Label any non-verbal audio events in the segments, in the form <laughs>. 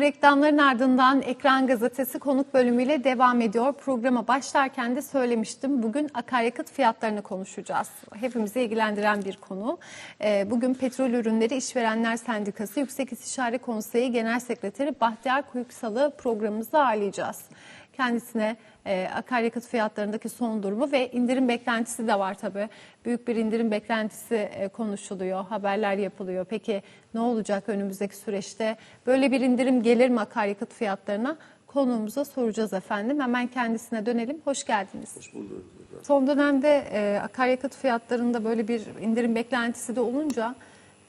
Reklamların ardından Ekran Gazetesi konuk bölümüyle devam ediyor. Programa başlarken de söylemiştim. Bugün akaryakıt fiyatlarını konuşacağız. Hepimizi ilgilendiren bir konu. Ee, Bugün Petrol Ürünleri İşverenler Sendikası Yüksek İstişare Konseyi Genel Sekreteri Bahtiyar Kuyuksal'ı programımızda ağırlayacağız. Kendisine e, akaryakıt fiyatlarındaki son durumu ve indirim beklentisi de var tabii. Büyük bir indirim beklentisi e, konuşuluyor, haberler yapılıyor. Peki ne olacak önümüzdeki süreçte? Böyle bir indirim gelir mi akaryakıt fiyatlarına? Konuğumuza soracağız efendim. Hemen kendisine dönelim. Hoş geldiniz. Hoş bulduk. Son dönemde e, akaryakıt fiyatlarında böyle bir indirim beklentisi de olunca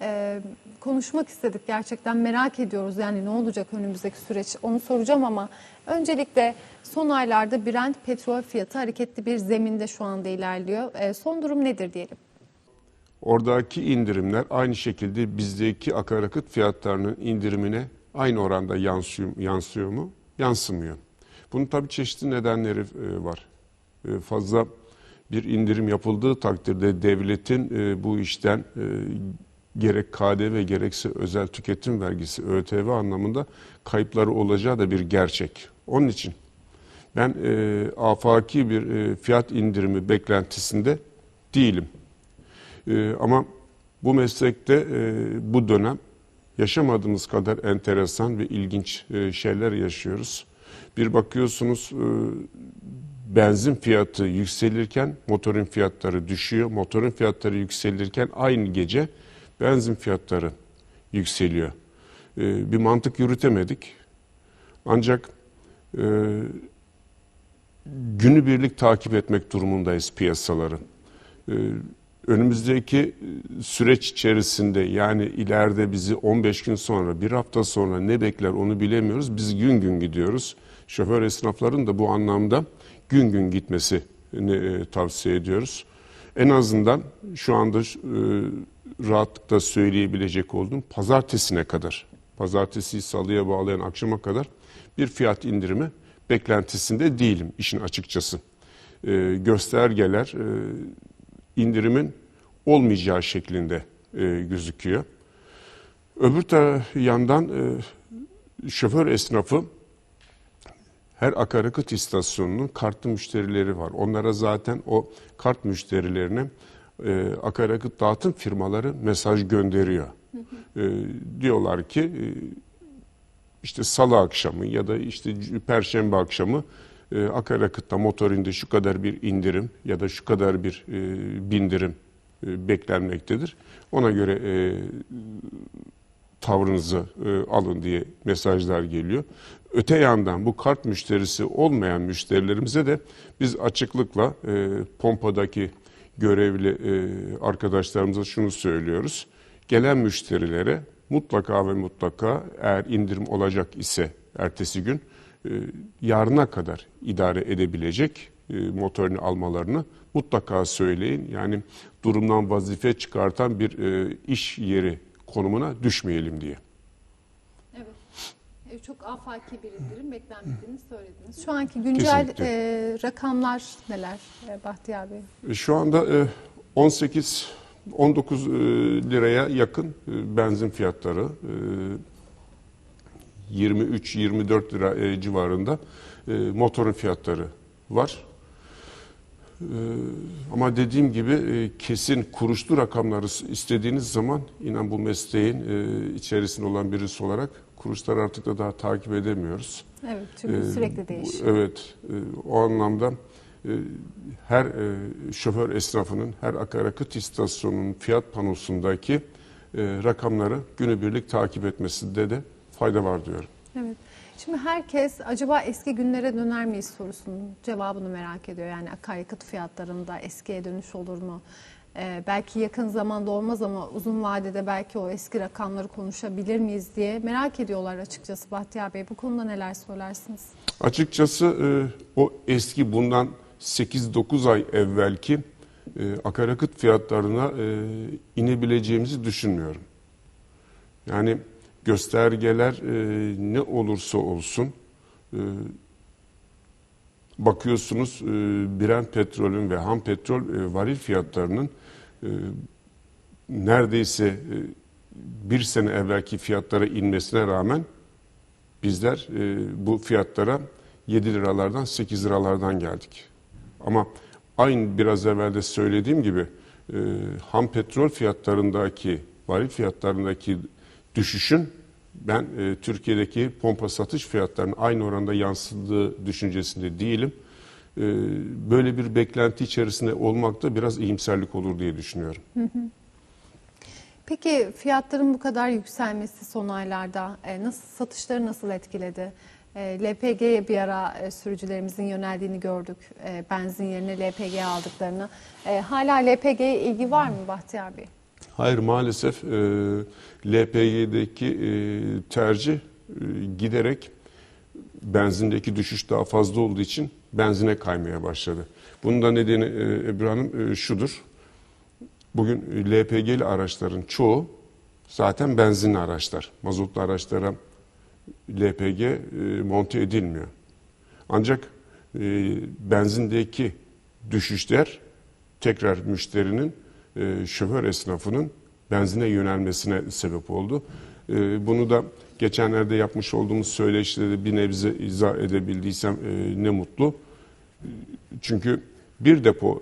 e, konuşmak istedik gerçekten merak ediyoruz yani ne olacak önümüzdeki süreç onu soracağım ama öncelikle son aylarda Brent petrol fiyatı hareketli bir zeminde şu anda ilerliyor. E, son durum nedir diyelim? Oradaki indirimler aynı şekilde bizdeki akaryakıt fiyatlarının indirimine aynı oranda yansıyor, yansıyor mu? Yansımıyor. Bunun tabii çeşitli nedenleri e, var. E, Fazla bir indirim yapıldığı takdirde devletin e, bu işten gerek KDV gerekse özel tüketim vergisi ÖTV anlamında kayıpları olacağı da bir gerçek. Onun için ben afaki bir fiyat indirimi beklentisinde değilim. E, ama bu meslekte e, bu dönem yaşamadığımız kadar enteresan ve ilginç e, şeyler yaşıyoruz. Bir bakıyorsunuz e, benzin fiyatı yükselirken motorun fiyatları düşüyor. Motorun fiyatları yükselirken aynı gece benzin fiyatları yükseliyor. E, bir mantık yürütemedik. Ancak e, günübirlik takip etmek durumundayız piyasaları. Ee, önümüzdeki süreç içerisinde yani ileride bizi 15 gün sonra, bir hafta sonra ne bekler onu bilemiyoruz. Biz gün gün gidiyoruz. Şoför esnafların da bu anlamda gün gün gitmesini e, tavsiye ediyoruz. En azından şu anda e, rahatlıkla söyleyebilecek olduğum pazartesine kadar, pazartesi salıya bağlayan akşama kadar bir fiyat indirimi beklentisinde değilim işin açıkçası. E, göstergeler e, indirimin olmayacağı şeklinde e, gözüküyor. Öbür yandan e, şoför esnafı her akaryakıt istasyonunun kartlı müşterileri var. Onlara zaten o kart müşterilerine e, akaryakıt dağıtım firmaları mesaj gönderiyor. E, diyorlar ki e, işte salı akşamı ya da işte perşembe akşamı e, akaryakıtta motorinde şu kadar bir indirim ya da şu kadar bir e, bindirim e, beklenmektedir. Ona göre e, tavrınızı e, alın diye mesajlar geliyor. Öte yandan bu kart müşterisi olmayan müşterilerimize de biz açıklıkla e, pompadaki görevli e, arkadaşlarımıza şunu söylüyoruz. Gelen müşterilere mutlaka ve mutlaka eğer indirim olacak ise ertesi gün yarına kadar idare edebilecek e, motorunu almalarını mutlaka söyleyin. Yani durumdan vazife çıkartan bir e, iş yeri konumuna düşmeyelim diye. Evet. E, Çok afaki bir indirim beklenmediğini söylediniz. Şu anki güncel Kesinlikle. e, rakamlar neler e, Bahtiyar Bey? E, Şu anda e, 18 19 e, liraya yakın e, benzin fiyatları, e, 23-24 lira e, civarında e, motorun fiyatları var. E, Ama dediğim gibi e, kesin kuruşlu rakamları istediğiniz zaman inan bu mesleğin e, içerisinde olan birisi olarak kuruşları artık da daha takip edemiyoruz. Evet çünkü Ee, sürekli değişiyor. Evet, e, o anlamda e, her e, şoför esnafının, her akaryakıt istasyonunun fiyat panosundaki e, rakamları günübirlik takip etmesinde de fayda var diyorum. Evet. Şimdi herkes acaba eski günlere döner miyiz sorusunun cevabını merak ediyor. Yani akaryakıt fiyatlarında eskiye dönüş olur mu? Ee, belki yakın zamanda olmaz ama uzun vadede belki o eski rakamları konuşabilir miyiz diye merak ediyorlar açıkçası Bahtiyar Bey. Bu konuda neler söylersiniz? Açıkçası e, o eski bundan 8-9 ay evvelki e, akaryakıt fiyatlarına e, inebileceğimizi düşünmüyorum. Yani göstergeler e, ne olursa olsun e, bakıyorsunuz e, Brent petrolün ve ham petrol e, varil fiyatlarının e, neredeyse e, bir sene evvelki fiyatlara inmesine rağmen bizler e, bu fiyatlara 7 liralardan 8 liralardan geldik. Ama aynı biraz evvel de söylediğim gibi e, ham petrol fiyatlarındaki, varil fiyatlarındaki düşüşün ben e, Türkiye'deki pompa satış fiyatlarının aynı oranda yansıdığı düşüncesinde değilim. E, böyle bir beklenti içerisinde olmak da biraz iyimserlik olur diye düşünüyorum. Peki fiyatların bu kadar yükselmesi son aylarda e, nasıl satışları nasıl etkiledi? E, LPG'ye bir ara e, sürücülerimizin yöneldiğini gördük. E, benzin yerine LPG aldıklarını. E, hala LPG'ye ilgi var mı Bahtiyar Bey? Hayır maalesef e, LPG'deki e, tercih e, giderek benzindeki düşüş daha fazla olduğu için benzine kaymaya başladı. Bunun da nedeni e, Ebru e, şudur. Bugün LPG'li araçların çoğu zaten benzinli araçlar. Mazotlu araçlara LPG e, monte edilmiyor. Ancak e, benzindeki düşüşler tekrar müşterinin, e, şoför esnafının benzine yönelmesine sebep oldu. E, bunu da geçenlerde yapmış olduğumuz söyleşide de bir nebze izah edebildiysem e, ne mutlu. Çünkü bir depo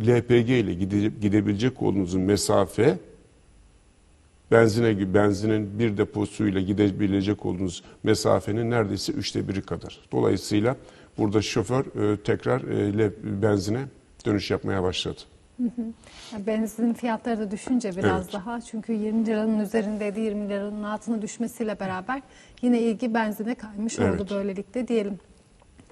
LPG ile gide, gidebilecek olduğunuz mesafe benzine benzinin bir deposuyla gidebilecek olduğunuz mesafenin neredeyse üçte biri kadar. Dolayısıyla burada şoför tekrar e, benzine dönüş yapmaya başladı. Benzin fiyatları da düşünce biraz Evet. daha çünkü 20 liranın üzerindeydi 20 liranın altına düşmesiyle beraber yine ilgi benzine kaymış oldu Evet. böylelikle diyelim.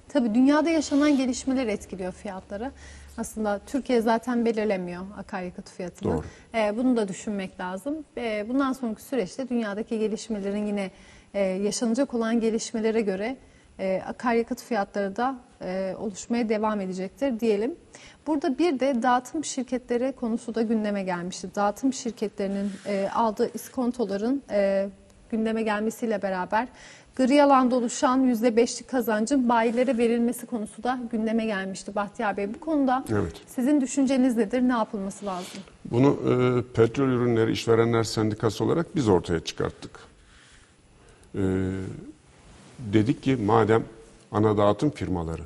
Tabii dünyada yaşanan gelişmeler etkiliyor fiyatları. Aslında Türkiye zaten belirlemiyor akaryakıt fiyatını. Doğru. Ee, bunu da düşünmek lazım. Ee, bundan sonraki süreçte dünyadaki gelişmelerin yine e, yaşanacak olan gelişmelere göre e, akaryakıt fiyatları da e, oluşmaya devam edecektir diyelim. Burada bir de dağıtım şirketleri konusu da gündeme gelmişti. Dağıtım şirketlerinin e, aldığı iskontoların e, gündeme gelmesiyle beraber gri alanda oluşan %5'lik kazancın bayilere verilmesi konusu da gündeme gelmişti Bahtiyar Bey. Bu konuda Evet. sizin düşünceniz nedir? Ne yapılması lazım? Bunu e, Petrol Ürünleri İşverenler Sendikası olarak biz ortaya çıkarttık. E, dedik ki madem ana dağıtım firmaları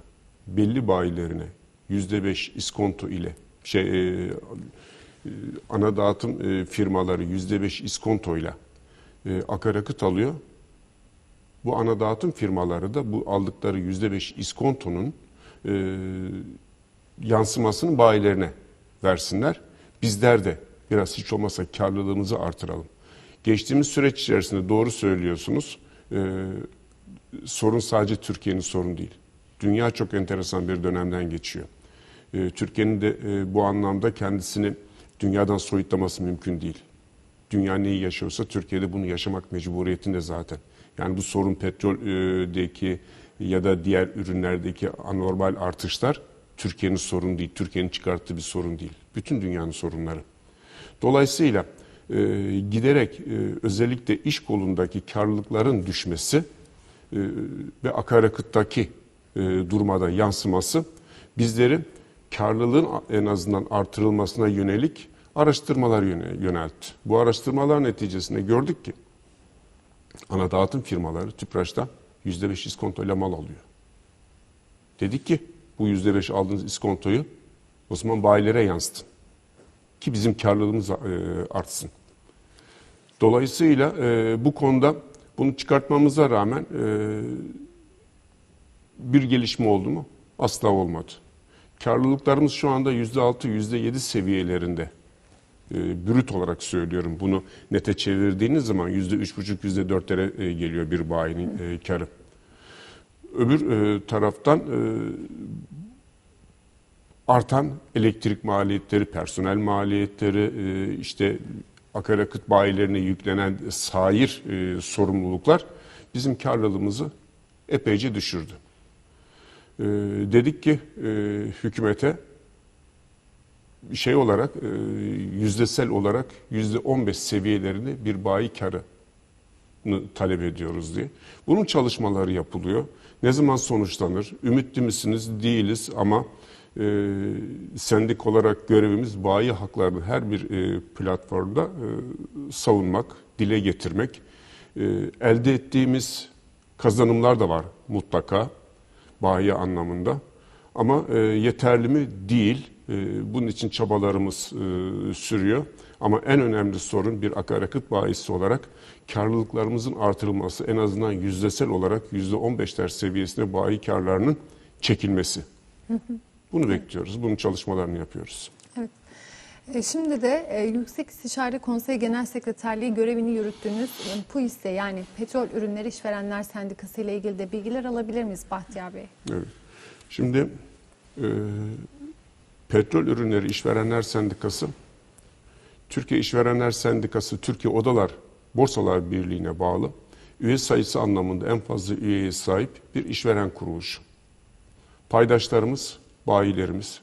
belli bayilerine yüzde beş iskonto ile şey e, e, ana dağıtım e, firmaları yüzde beş iskontoyla e, akaryakıt alıyor. Bu ana dağıtım firmaları da bu aldıkları yüzde beş iskontonun e, yansımasını bayilerine versinler. Bizler de biraz hiç olmasa karlılığımızı artıralım. Geçtiğimiz süreç içerisinde doğru söylüyorsunuz. E, sorun sadece Türkiye'nin sorunu değil. Dünya çok enteresan bir dönemden geçiyor. E, Türkiye'nin de e, bu anlamda kendisini dünyadan soyutlaması mümkün değil. Dünya neyi yaşıyorsa Türkiye'de bunu yaşamak mecburiyetinde zaten. Yani bu sorun petroldeki ya da diğer ürünlerdeki anormal artışlar Türkiye'nin sorunu değil, Türkiye'nin çıkarttığı bir sorun değil. Bütün dünyanın sorunları. Dolayısıyla e, giderek e, özellikle iş kolundaki karlılıkların düşmesi ve akaryakıttaki e, durmada yansıması bizleri karlılığın en azından artırılmasına yönelik araştırmalar yöne- yöneltti. Bu araştırmalar neticesinde gördük ki ana dağıtım firmaları Tüpraş'tan %5 iskontoyla mal alıyor. Dedik ki bu %5 aldığınız iskontoyu o zaman bayilere yansıtın. Ki bizim karlılığımız e, artsın. Dolayısıyla e, bu konuda bunu çıkartmamıza rağmen e, bir gelişme oldu mu? Asla olmadı. Karlılıklarımız şu anda %6, %7 seviyelerinde. E, brüt olarak söylüyorum. Bunu nete çevirdiğiniz zaman %3,5, %4'lere e, geliyor bir bayinin e, karı. Öbür e, taraftan e, artan elektrik maliyetleri, personel maliyetleri, e, işte akaryakıt bayilerine yüklenen sair e, sorumluluklar bizim karlılığımızı epeyce düşürdü. E, dedik ki e, hükümete şey olarak e, yüzdesel olarak yüzde 15 seviyelerinde bir bayi karı talep ediyoruz diye. Bunun çalışmaları yapılıyor. Ne zaman sonuçlanır? Ümitli misiniz? Değiliz ama e, sendik olarak görevimiz bayi haklarını her bir e, platformda e, savunmak, dile getirmek. E, elde ettiğimiz kazanımlar da var mutlaka bayi anlamında. Ama e, yeterli mi? Değil. E, bunun için çabalarımız e, sürüyor. Ama en önemli sorun bir akaryakıt bayisi olarak karlılıklarımızın artırılması en azından yüzdesel olarak yüzde 15'ler seviyesinde bayi karlarının çekilmesi. Bunu bekliyoruz. Bunun çalışmalarını yapıyoruz. Evet. E, Şimdi de e, Yüksek İstişare Konseyi Genel Sekreterliği görevini yürüttüğünüz PUİS'e yani Petrol Ürünleri İşverenler Sendikası ile ilgili de bilgiler alabilir miyiz Bahtiyar Bey? Evet. Şimdi e, Petrol Ürünleri İşverenler Sendikası, Türkiye İşverenler Sendikası, Türkiye Odalar Borsalar Birliği'ne bağlı üye sayısı anlamında en fazla üyeye sahip bir işveren kuruluşu. Paydaşlarımız, bayilerimiz,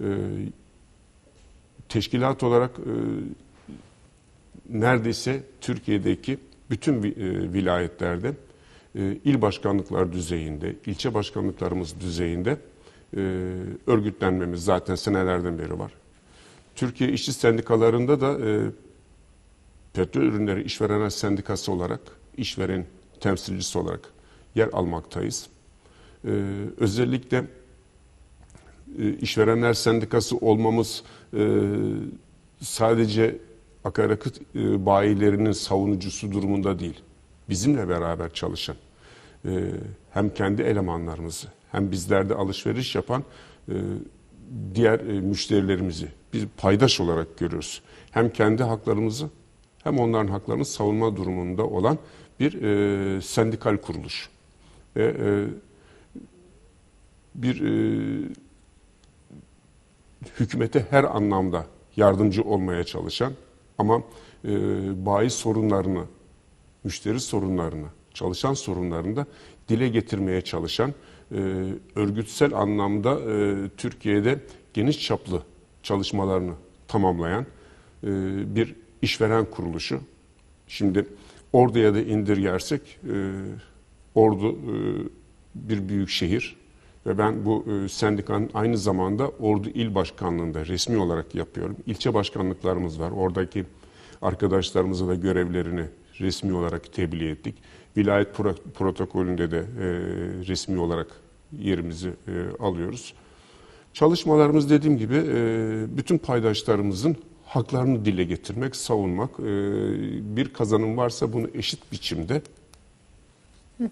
e, teşkilat olarak e, neredeyse Türkiye'deki bütün e, vilayetlerde e, il başkanlıklar düzeyinde, ilçe başkanlıklarımız düzeyinde e, örgütlenmemiz zaten senelerden beri var. Türkiye İşçi Sendikalarında da e, Petrol Ürünleri İşverenler Sendikası olarak, işveren temsilcisi olarak yer almaktayız. E, özellikle işverenler sendikası olmamız e, sadece akaryakıt e, bayilerinin savunucusu durumunda değil. Bizimle beraber çalışan e, hem kendi elemanlarımızı hem bizlerde alışveriş yapan e, diğer e, müşterilerimizi biz paydaş olarak görüyoruz. Hem kendi haklarımızı hem onların haklarını savunma durumunda olan bir e, sendikal kuruluş. Ve e, bir e, hükümete her anlamda yardımcı olmaya çalışan ama e, bayi sorunlarını, müşteri sorunlarını, çalışan sorunlarını da dile getirmeye çalışan, e, örgütsel anlamda e, Türkiye'de geniş çaplı çalışmalarını tamamlayan e, bir işveren kuruluşu. Şimdi Ordu'ya da indirgersek, e, Ordu e, bir büyük şehir ve ben bu e, sendikanın aynı zamanda Ordu İl Başkanlığı'nda resmi olarak yapıyorum. İlçe başkanlıklarımız var. Oradaki arkadaşlarımıza da görevlerini resmi olarak tebliğ ettik. Vilayet pro- protokolünde de e, resmi olarak yerimizi e, alıyoruz. Çalışmalarımız dediğim gibi e, bütün paydaşlarımızın haklarını dile getirmek, savunmak, bir kazanım varsa bunu eşit biçimde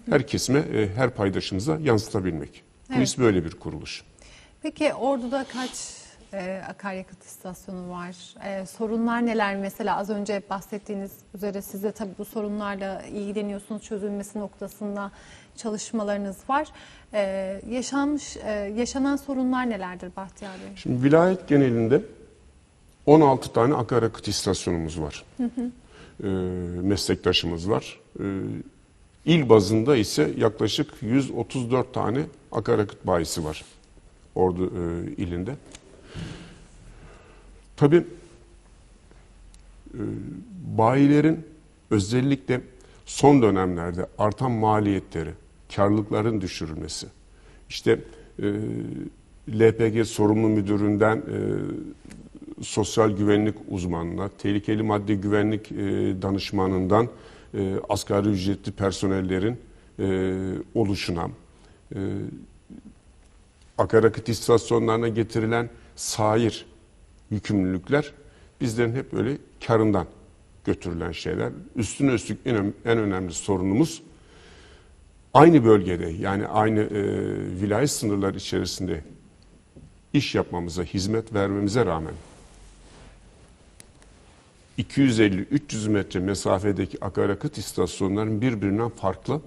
her kesime, her paydaşımıza yansıtabilmek. Evet. böyle bir kuruluş. Peki Ordu'da kaç e, akaryakıt istasyonu var? E, sorunlar neler? Mesela az önce bahsettiğiniz üzere siz de tabii bu sorunlarla ilgileniyorsunuz. Çözülmesi noktasında çalışmalarınız var. E, yaşanmış, e, yaşanan sorunlar nelerdir Bahtiyar Bey? Şimdi vilayet genelinde 16 tane akaryakıt istasyonumuz var. Ee, meslektaşımız var. Ee, il bazında ise yaklaşık 134 tane akaryakıt bayisi var Ordu e, ilinde. Tabii e, bayilerin özellikle son dönemlerde artan maliyetleri, karlılıkların düşürülmesi, işte e, LPG sorumlu müdüründen e, sosyal güvenlik uzmanına, tehlikeli madde güvenlik e, danışmanından e, asgari ücretli personellerin e, oluşuna, e, akaryakıt istasyonlarına getirilen sair yükümlülükler bizlerin hep böyle karından götürülen şeyler. Üstüne üstlük en, en önemli sorunumuz aynı bölgede yani aynı e, vilayet sınırları içerisinde iş yapmamıza, hizmet vermemize rağmen 250-300 metre mesafedeki akaryakıt istasyonlarının birbirinden farklı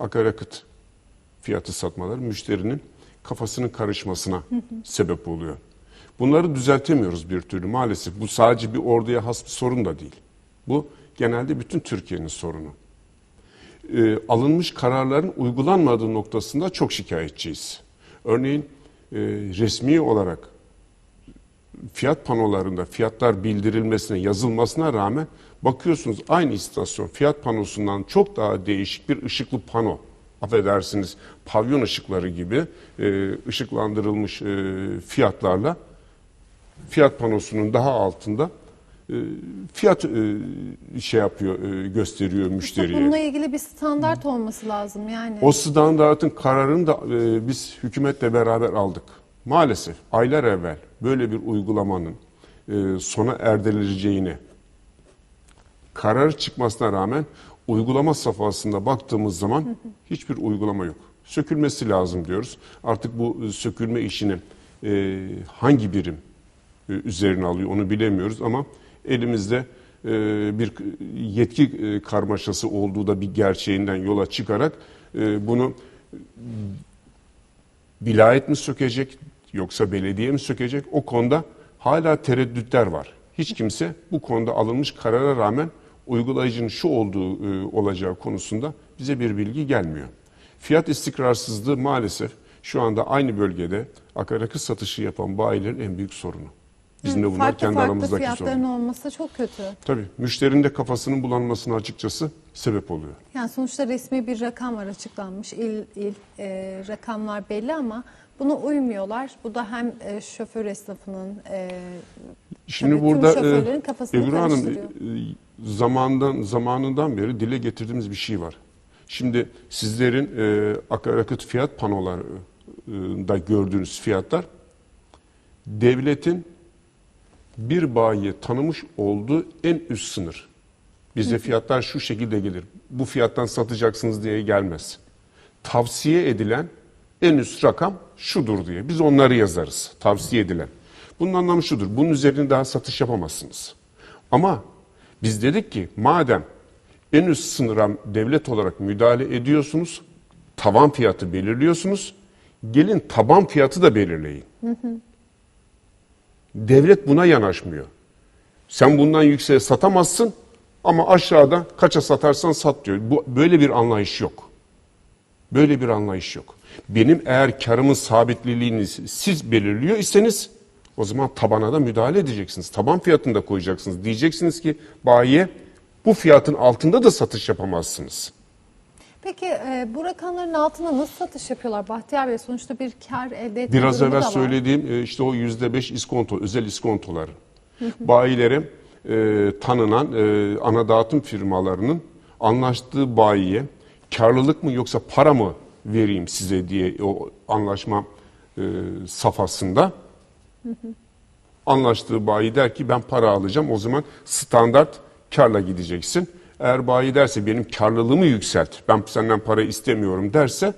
akaryakıt fiyatı satmaları müşterinin kafasının karışmasına sebep oluyor. Bunları düzeltemiyoruz bir türlü maalesef. Bu sadece bir orduya has bir sorun da değil. Bu genelde bütün Türkiye'nin sorunu. Ee, alınmış kararların uygulanmadığı noktasında çok şikayetçiyiz. Örneğin e, resmi olarak fiyat panolarında fiyatlar bildirilmesine, yazılmasına rağmen bakıyorsunuz aynı istasyon fiyat panosundan çok daha değişik bir ışıklı pano. Affedersiniz pavyon ışıkları gibi e, ışıklandırılmış e, fiyatlarla fiyat panosunun daha altında e, fiyat e, şey yapıyor, e, gösteriyor müşteriye. Bununla ilgili bir standart olması lazım yani. O standartın kararını da e, biz hükümetle beraber aldık. Maalesef aylar evvel böyle bir uygulamanın e, sona erdirileceğini kararı çıkmasına rağmen uygulama safhasında baktığımız zaman hiçbir uygulama yok. Sökülmesi lazım diyoruz. Artık bu e, sökülme işini e, hangi birim e, üzerine alıyor onu bilemiyoruz ama elimizde e, bir yetki e, karmaşası olduğu da bir gerçeğinden yola çıkarak e, bunu vilayet mi sökecek yoksa belediye mi sökecek o konuda hala tereddütler var. Hiç kimse bu konuda alınmış karara rağmen uygulayıcının şu olduğu e, olacağı konusunda bize bir bilgi gelmiyor. Fiyat istikrarsızlığı maalesef şu anda aynı bölgede akaryakıt satışı yapan bayilerin en büyük sorunu. Bizim de bunlar farklı kendi farklı aramızdaki fiyatların sorun. olması çok kötü. Tabii müşterinin de kafasının bulanmasına açıkçası sebep oluyor. Yani sonuçta resmi bir rakam var açıklanmış. İl il e, rakamlar belli ama buna uymuyorlar. Bu da hem e, şoför esnafının e, Şimdi Tabii tüm burada şoförlerin e, kafasını Ebru Hanım karıştırıyor. e, zamandan zamanından beri dile getirdiğimiz bir şey var. Şimdi sizlerin e, akaryakıt fiyat panolarında gördüğünüz fiyatlar devletin bir bayiye tanımış olduğu en üst sınır. Bize fiyatlar şu şekilde gelir. Bu fiyattan satacaksınız diye gelmez. Tavsiye edilen en üst rakam şudur diye. Biz onları yazarız. Tavsiye edilen. Bunun anlamı şudur. Bunun üzerine daha satış yapamazsınız. Ama biz dedik ki madem en üst sınıra devlet olarak müdahale ediyorsunuz, tavan fiyatı belirliyorsunuz, gelin taban fiyatı da belirleyin. Devlet buna yanaşmıyor. Sen bundan yükseğe satamazsın ama aşağıda kaça satarsan sat diyor. Bu, böyle bir anlayış yok. Böyle bir anlayış yok. Benim eğer karımın sabitliliğini siz belirliyor iseniz o zaman tabana da müdahale edeceksiniz. Taban fiyatını da koyacaksınız. Diyeceksiniz ki bayiye bu fiyatın altında da satış yapamazsınız. Peki e, bu rakamların altına nasıl satış yapıyorlar Bahtiyar Bey? Sonuçta bir kar elde etme Biraz evvel söylediğim e, işte o yüzde beş iskonto, özel iskontoları. <laughs> Bayilere e, tanınan e, ana dağıtım firmalarının anlaştığı bayiye karlılık mı yoksa para mı vereyim size diye o anlaşma e, safhasında anlaştığı bayi der ki ben para alacağım o zaman standart karla gideceksin. Eğer bayi derse benim karlılığımı yükselt ben senden para istemiyorum derse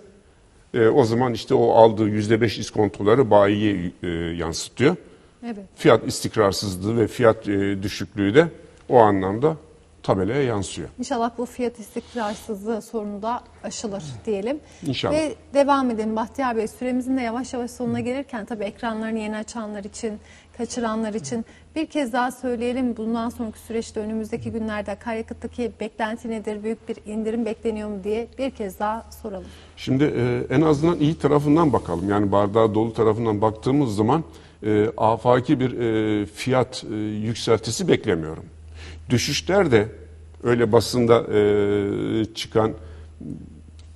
e, o zaman işte o aldığı yüzde beş iskontoları bayiye e, yansıtıyor. Evet. Fiyat istikrarsızlığı ve fiyat e, düşüklüğü de o anlamda tabelaya yansıyor. İnşallah bu fiyat istikrarsızlığı sorunu da aşılır diyelim. İnşallah. Ve devam edelim Bahtiyar Bey. Süremizin de yavaş yavaş sonuna gelirken tabii ekranlarını yeni açanlar için, kaçıranlar için bir kez daha söyleyelim. Bundan sonraki süreçte önümüzdeki günlerde akaryakıttaki beklenti nedir? Büyük bir indirim bekleniyor mu diye bir kez daha soralım. Şimdi e, en azından iyi tarafından bakalım. Yani bardağı dolu tarafından baktığımız zaman e, afaki bir e, fiyat e, yükseltisi beklemiyorum. Düşüşler de öyle basında e, çıkan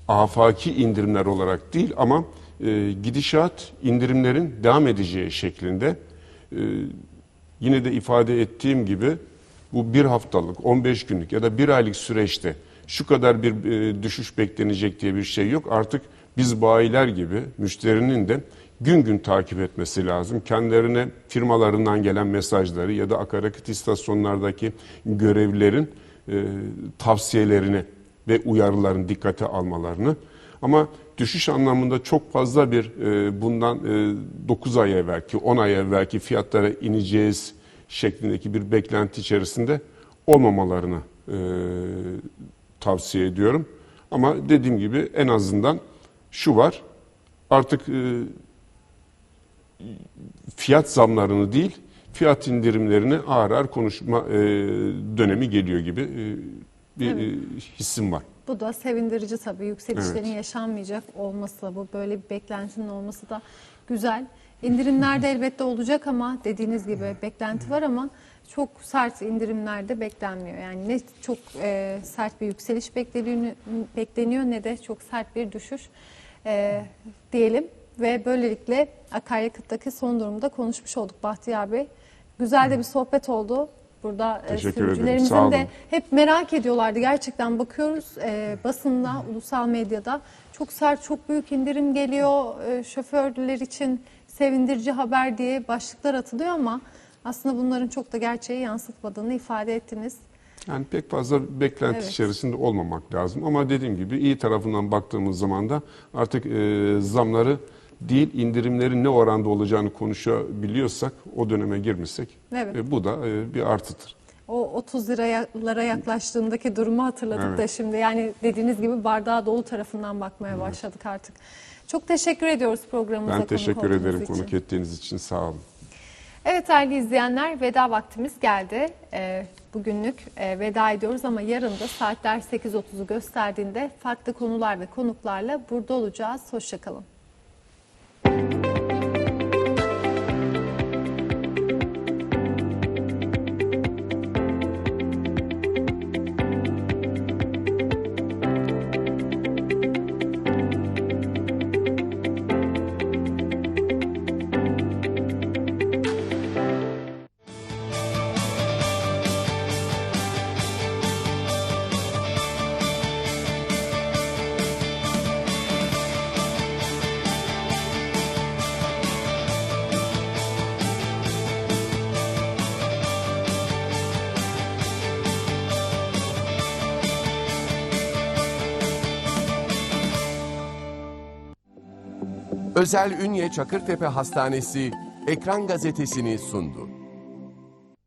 afaki indirimler olarak değil ama e, gidişat indirimlerin devam edeceği şeklinde e, yine de ifade ettiğim gibi bu bir haftalık, 15 günlük ya da bir aylık süreçte şu kadar bir e, düşüş beklenecek diye bir şey yok. Artık biz bayiler gibi müşterinin de gün gün takip etmesi lazım. Kendilerine firmalarından gelen mesajları ya da akaryakıt istasyonlardaki görevlilerin e, tavsiyelerini ve uyarılarını dikkate almalarını. Ama düşüş anlamında çok fazla bir e, bundan e, 9 ay evvelki, 10 ay evvelki fiyatlara ineceğiz şeklindeki bir beklenti içerisinde olmamalarını e, tavsiye ediyorum. Ama dediğim gibi en azından şu var, artık e, fiyat zamlarını değil, fiyat indirimlerini ağır ağır konuşma e, dönemi geliyor gibi e, bir e, hissim var. Bu da sevindirici tabii. Yükselişlerin Evet. yaşanmayacak olması, bu böyle bir beklentinin olması da güzel. İndirimler de elbette olacak ama dediğiniz gibi beklenti var ama çok sert indirimler de beklenmiyor. Yani ne çok e, sert bir yükseliş bekleniyor, bekleniyor ne de çok sert bir düşüş e, diyelim. Ve böylelikle akaryakıttaki son durumu da konuşmuş olduk Bahtiyar Bey. Güzel de bir sohbet oldu. Burada e, Teşekkür ederim. sürücülerimizin Sağ olun. de hep merak ediyorlardı. Gerçekten bakıyoruz e, basında, ulusal medyada çok sert, çok büyük indirim geliyor. E, şoförler için sevindirici haber diye başlıklar atılıyor ama aslında bunların çok da gerçeği yansıtmadığını ifade ettiniz. Yani pek fazla beklenti Evet. içerisinde olmamak lazım. Ama dediğim gibi iyi tarafından baktığımız zaman da artık e, zamları değil indirimlerin ne oranda olacağını konuşabiliyorsak o döneme girmişsek Evet. e, bu da e, bir artıdır. O 30 liralara yaklaştığındaki durumu hatırladık Evet. da şimdi. Yani dediğiniz gibi bardağa dolu tarafından bakmaya başladık artık. Çok teşekkür ediyoruz programımıza Ben teşekkür ederim için. konuk ettiğiniz için sağ olun. Evet değerli izleyenler veda vaktimiz geldi. Ee, bugünlük e, veda ediyoruz ama yarın da saatler 8.30'u gösterdiğinde farklı konular ve konuklarla burada olacağız. Hoşçakalın. you Özel Ünye Çakırtepe Hastanesi Ekran Gazetesi'ni sundu.